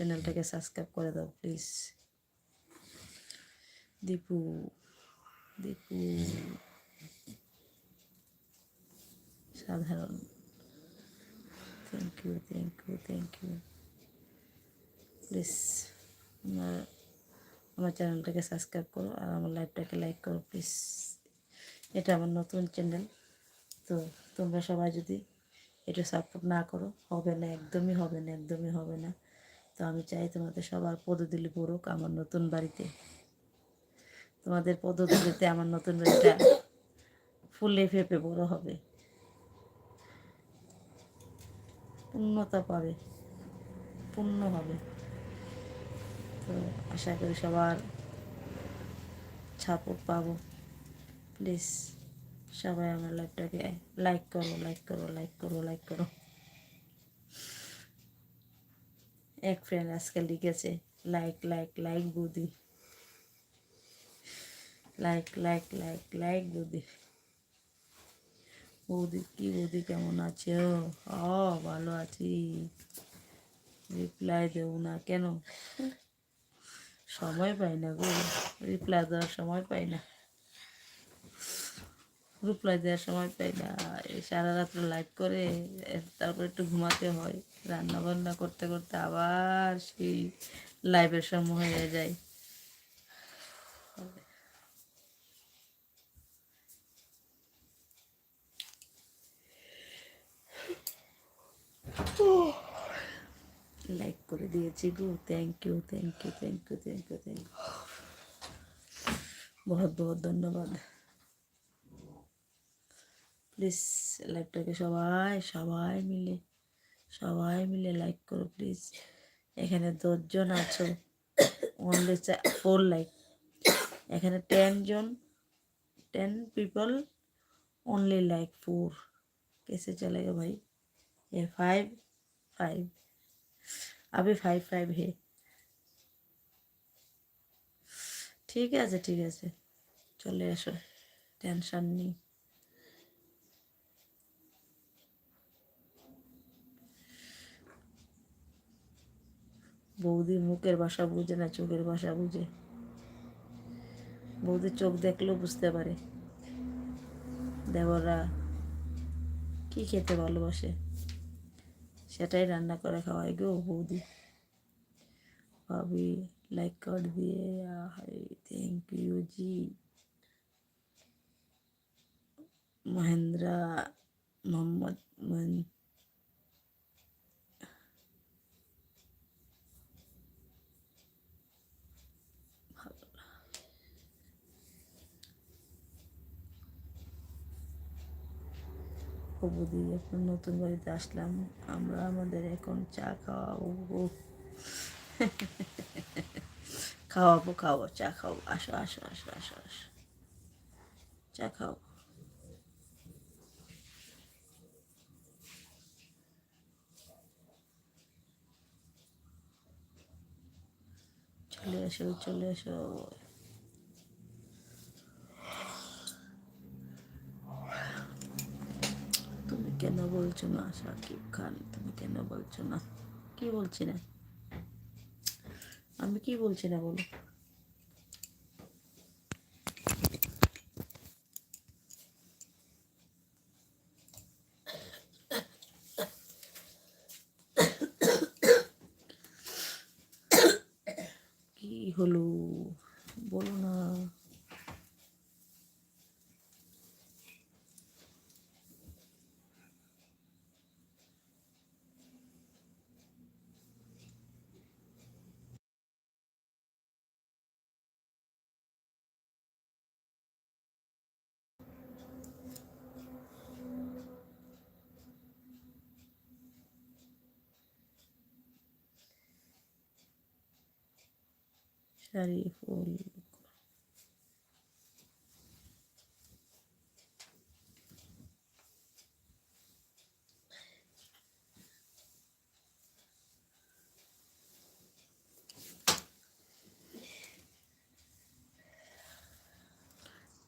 চ্যানেলটাকে সাবস্ক্রাইব করে দাও প্লিজ দীপু দীপু। সাধারণ। Thank you thank you thank you please আমার আমার চ্যানেলটাকে সাবস্ক্রাইব করো আর আমার লাইভটাকে লাইক করো প্লিজ এটা আমার নতুন চ্যানেল, তো তোমরা সবাই যদি এটা সাপোর্ট না করো, হবে না, একদমই হবে না, একদমই হবে না। তো আমি চাই তোমাদের সবার পদদিলি পড়ুক আমার নতুন বাড়িতে। তোমাদের পদদিলিতে আমার নতুন বাড়িটা ফুলে ফেপে বড় হবে। পূর্ণতা পাবে। পূর্ণ হবে। তো আশা করি সবার সাপোর্ট পাবো। প্লিজ সবাই আমার লাইভটাকে লাইক করো লাইক করো লাইক করো লাইক করো। এক ফ্রেন্ড আজকাল লিখেছে লাইক লাইক লাইক বুদি লাইক লাইক লাইক লাইক বুদি বৌদি কি বৌদি কেমন আছে? ও ভালো আছি। রিপ্লাই দেবো না কেন? সময় পাই না গো। রিপ্লাই দেওয়ার সময় পাই না। রিপ্লাই দেওয়ার সময় পাই, না সারা রাত্র লাইভ করে তারপর একটু ঘুমাতে হয়। রান্না বান্না করতে করতে আবার সেই লাইভের সময় হয়ে যায় লাইক করে দিয়েছি গো। Thank you thank you thank you thank you thank you বহুত বহুত ধন্যবাদ। প্লিজ লাইভটাকে সবাই সবাই মিলে সবাই মিলে লাইক করো প্লিজ এখানে দশজন আছো অনলি ফোর লাইক এখানে টেন জন ten people only like four कैसे चलेगा भाई ये फाइव फाइव अभी फाइव फाइव है ঠিক আছে ঠিক আছে চলে এসো টেনশন নেই বৌদি মুখের ভাষা বুঝে না, চোখের ভাষা বুঝে। বৌদির চোখ দেখলেও বুঝতে পারে। দেবররা কি খেতে ভালোবাসে? সেটাই রান্না করে খাওয়াই গো বৌদি। ভাবি লাইক কার্ড দিয়ে থ্যাংক ইউ জি মহেন্দ্রা, মোহাম্মদ বৌদি এখন নতুন বাড়িতে আসলাম। আমরা আমাদের এখন চা খাওয়াবো। খাওয়াবো খাওয়াবো, চা খাওয়াবো। আসো আসো আসো আসো আসো। চা খাও। চলে এসো চলে এসো তুমি কেন বলছো না, সাকিব খান? তুমি কেন বলছো না? কি বলছি না? আমি কি বলছি না বলো? কি হলো? বলো না। শরীফুল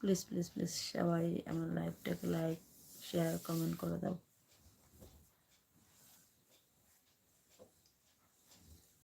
প্লিজ প্লিজ প্লিজ সবাই আমার লাইভটাকে লাইক শেয়ার কমেন্ট করে দাও